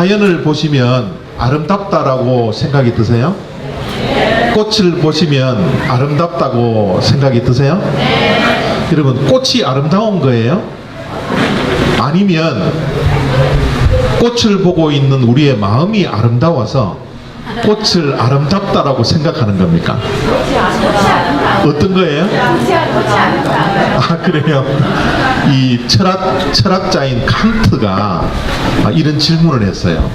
자연을 보시면 아름답다라고 생각이 드세요? 꽃을 보시면 아름답다고 생각이 드세요? 여러분 꽃이 아름다운 거예요? 아니면 꽃을 보고 있는 우리의 마음이 아름다워서 꽃을 아름답다라고 생각하는 겁니까? 어떤 거예요? 아 그래요. 이 철학 철학자인 칸트가 아, 이런 질문을 했어요.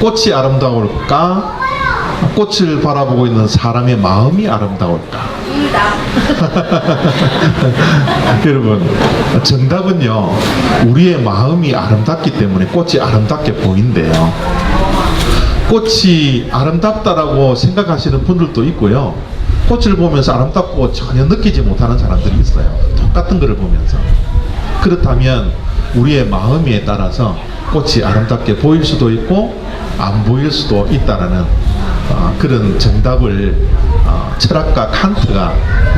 꽃이 아름다울까? 꽃을 바라보고 있는 사람의 마음이 아름다울까? 여러분 정답은요 우리의 마음이 아름답기 때문에 꽃이 아름답게 보인대요. 꽃이 아름답다라고 생각하시는 분들도 있고요. 꽃을 보면서 아름답고 전혀 느끼지 못하는 사람들이 있어요. 똑같은 것을 보면서. 그렇다면 우리의 마음에 따라서 꽃이 아름답게 보일 수도 있고 안 보일 수도 있다라는 어, 그런 정답을 어, 철학가 칸트가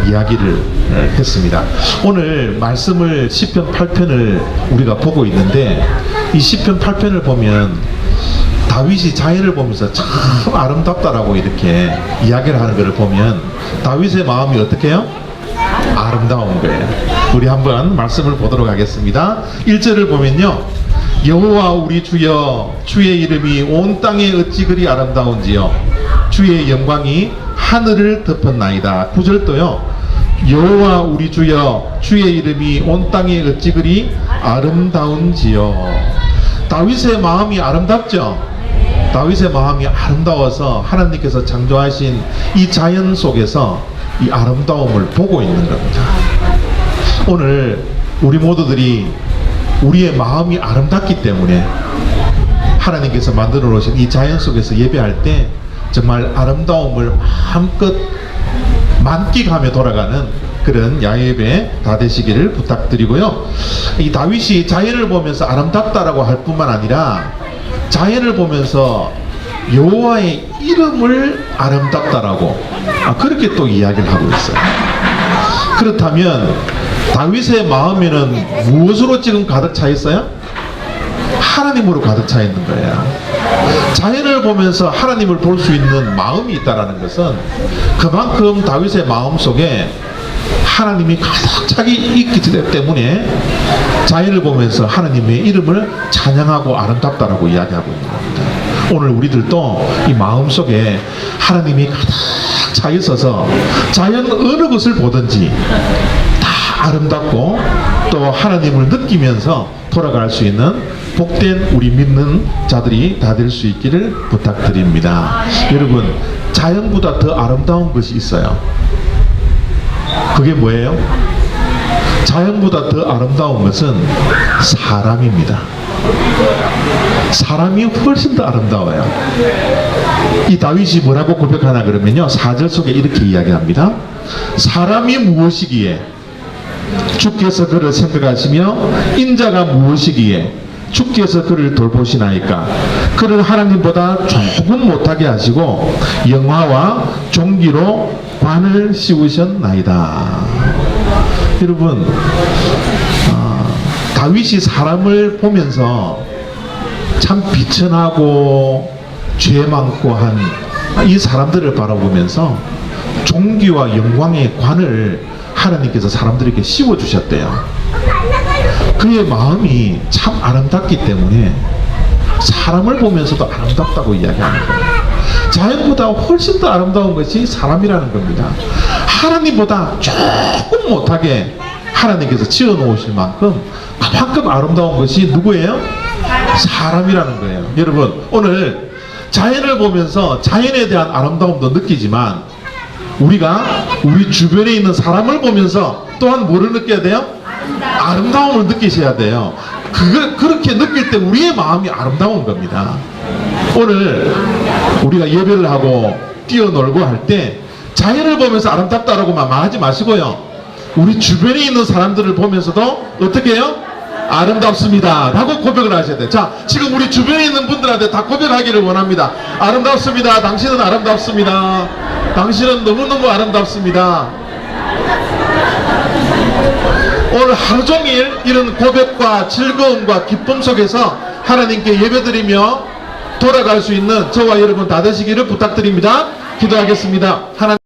이야기를 어, 했습니다. 오늘 말씀을 10편 8편을 우리가 보고 있는데 이 10편 8편을 보면 다윗이 자연을 보면서 참 아름답다라고 이렇게 이야기를 하는 것을 보면 다윗의 마음이 어떻게 해요? 아름다운 거예요. 우리 한번 말씀을 보도록 하겠습니다. 1절을 보면요. 여호와 우리 주여 주의 이름이 온 땅에 어찌 그리 아름다운지요 주의 영광이 하늘을 덮었나이다. 9절도요. 여호와 우리 주여 주의 이름이 온 땅에 어찌 그리 아름다운지요 다윗의 마음이 아름답죠. 다윗의 마음이 아름다워서 하나님께서 창조하신 이 자연 속에서 이 아름다움을 보고 있는 겁니다. 오늘 우리 모두들이 우리의 마음이 아름답기 때문에 하나님께서 만들어 놓으신 이 자연 속에서 예배할 때 정말 아름다움을 마음껏 만끽하며 돌아가는 그런 야예배 다 되시기를 부탁드리고요. 이 다윗이 자연을 보면서 아름답다라고 할 뿐만 아니라 자연을 보면서 여호와의 이름을 아름답다라고 아, 그렇게 또 이야기를 하고 있어요. 그렇다면 다윗의 마음에는 무엇으로 지금 가득 차 있어요? 하나님으로 가득 차 있는 거예요. 자연을 보면서 하나님을 볼 수 있는 마음이 있다라는 것은 그만큼 다윗의 마음 속에 하나님이 가득 차기 있기 때문에 자연을 보면서 하나님의 이름을 찬양하고 아름답다라고 이야기하고 있는 겁니다. 오늘 우리들도 이 마음 속에 하나님이 가득 차 있어서 자연 어느 것을 보든지 다 아름답고 또 하나님을 느끼면서 돌아갈 수 있는 복된 우리 믿는 자들이 다 될 수 있기를 부탁드립니다. 여러분, 자연보다 더 아름다운 것이 있어요. 그게 뭐예요? 자연보다 더 아름다운 것은 사람입니다. 사람이 훨씬 더 아름다워요. 이 다윗이 뭐라고 고백하나 그러면요. 4절 속에 이렇게 이야기합니다. 사람이 무엇이기에 주께서 그를 생각하시며 인자가 무엇이기에 주께서 그를 돌보시나이까 그를 하나님보다 조금 못하게 하시고 영화와 종기로 관을 씌우셨나이다 여러분 아, 다윗이 사람을 보면서 참 비천하고 죄 많고 한 이 사람들을 바라보면서 종기와 영광의 관을 하나님께서 사람들에게 씌워 주셨대요. 그의 마음이 참 아름답기 때문에 사람을 보면서도 아름답다고 이야기하는 거예요. 자연보다 훨씬 더 아름다운 것이 사람이라는 겁니다. 하나님보다 조금 못하게 하나님께서 지어 놓으실 만큼 그만큼 아름다운 것이 누구예요? 사람이라는 거예요. 여러분, 오늘 자연을 보면서 자연에 대한 아름다움도 느끼지만 우리가 우리 주변에 있는 사람을 보면서 또한 뭐를 느껴야 돼요? 아름다움을 느끼셔야 돼요. 그거 그렇게 느낄 때 우리의 마음이 아름다운 겁니다. 오늘 우리가 예배를 하고 뛰어놀고 할 때 자연을 보면서 아름답다라고만 말하지 마시고요. 우리 주변에 있는 사람들을 보면서도 어떻게 해요? 아름답습니다. 라고 고백을 하셔야 돼요. 자, 지금 우리 주변에 있는 분들한테 다 고백하기를 원합니다. 아름답습니다. 당신은 아름답습니다. 당신은 너무너무 아름답습니다. 오늘 하루 종일 이런 고백과 즐거움과 기쁨 속에서 하나님께 예배드리며 돌아갈 수 있는 저와 여러분 다 되시기를 부탁드립니다. 기도하겠습니다. 하나님